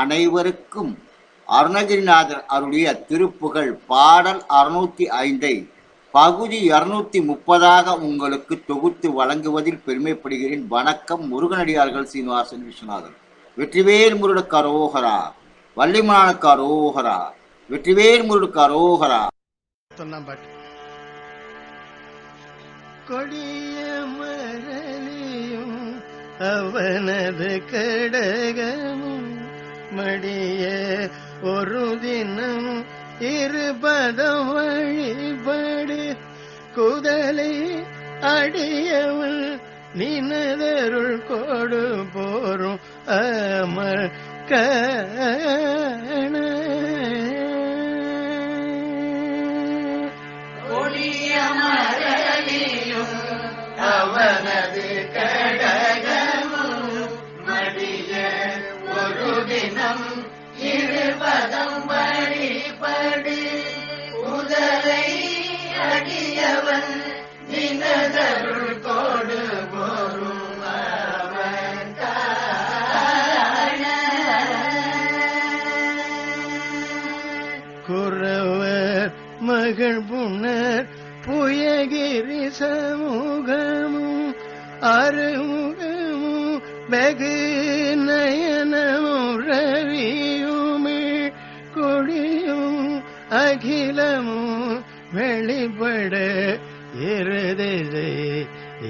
அனைவருக்கும் அருணகிரிநாதர் அருளிய திருப்புகழ் பாடல் அறுநூத்தி ஐந்தை பகுதி இருநூத்தி முப்பதாக உங்களுக்கு தொகுத்து வழங்குவதில் பெருமைப்படுகிறேன். வணக்கம் முருகனடியார்கள் சீனிவாசன் விஸ்வநாதன். வெற்றிவேல் முருடுக்கு அரோகரா. வள்ளிமலானுக்கு அரோகரா. வெற்றிவேல் முருடுக்கு அரோகரா. கொடிய மரலியும் அவனது கடகமும் மடியே ஒரு தினம் இருபதம் வழிபடு. குதலை அடியவள் நினதருள் கொடு போரும் அமர் கண நாடு முதலை அடியவன் தினதருள் கோடு போரும் குறவர் மகள் புனர் புயகிரி சமூகமும் அருமுகமும் வெகு நயனம் இருதிசை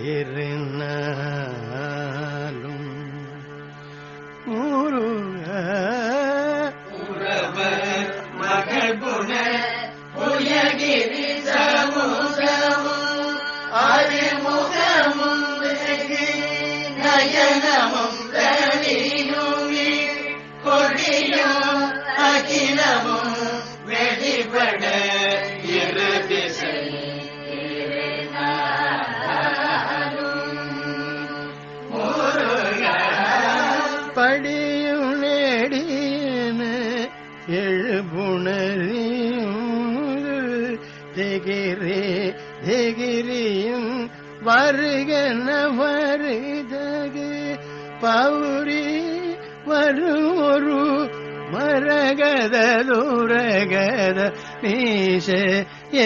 இருந்தாலும் முருகா மகள் புன அறிமுகமும் நயனமும் திகிரி திகிரியும் வருகன வருதகு. பௌரி வரும் ஒரு மரகத துரகத மீச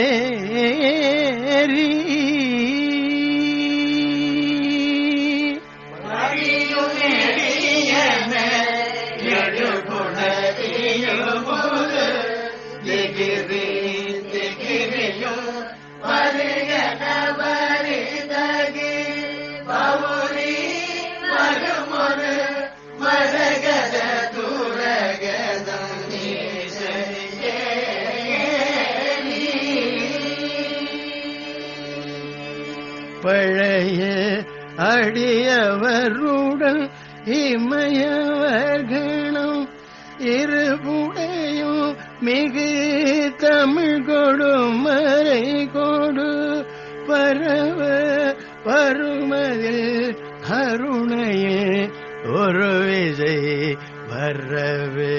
ஏரி பழைய அடியவருடன் இமயவர்களும் இருபுடையும் மிகு தமிழ் கொடுமறை கொடு. பரவ பருமதில் கருணையில் ஒரு விஜய் வரவே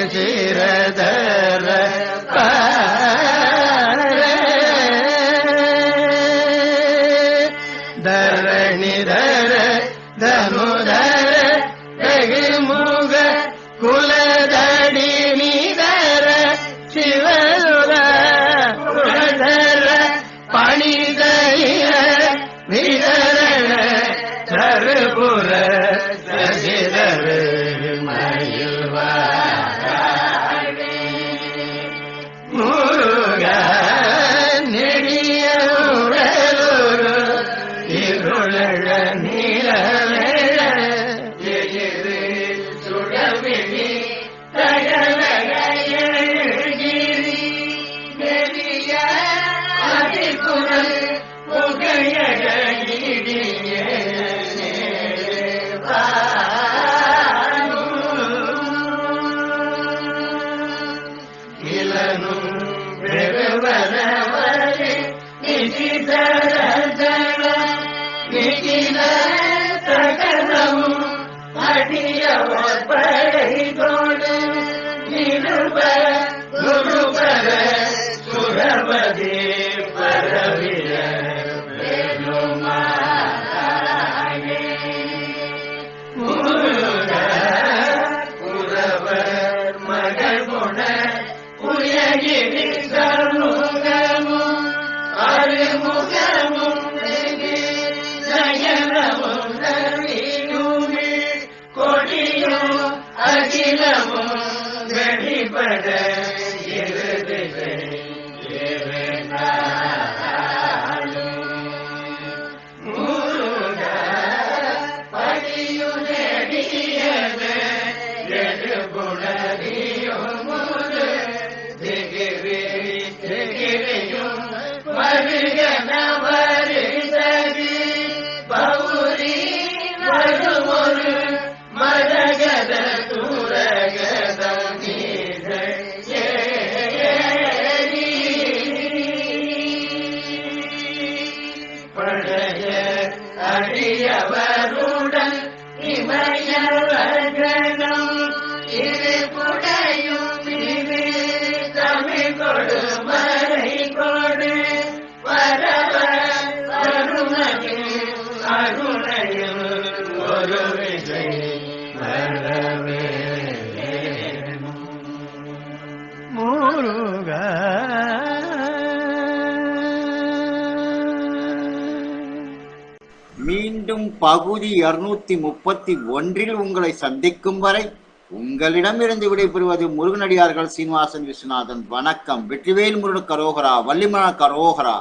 సకలం అటియవ வெளிப்பட முருக படியுதடியது உடையவருடன் இவர்கள் மீண்டும் பகுதி இருநூத்தி முப்பத்தி ஒன்றில் உங்களை சந்திக்கும் வரை உங்களிடமிருந்து விடைபெறுவது முருகனடியார்கள் சீனிவாசன் விஸ்வநாதன். வணக்கம். வெற்றிவேல் முருகன் கரோகரா வள்ளிமன கரோகரா.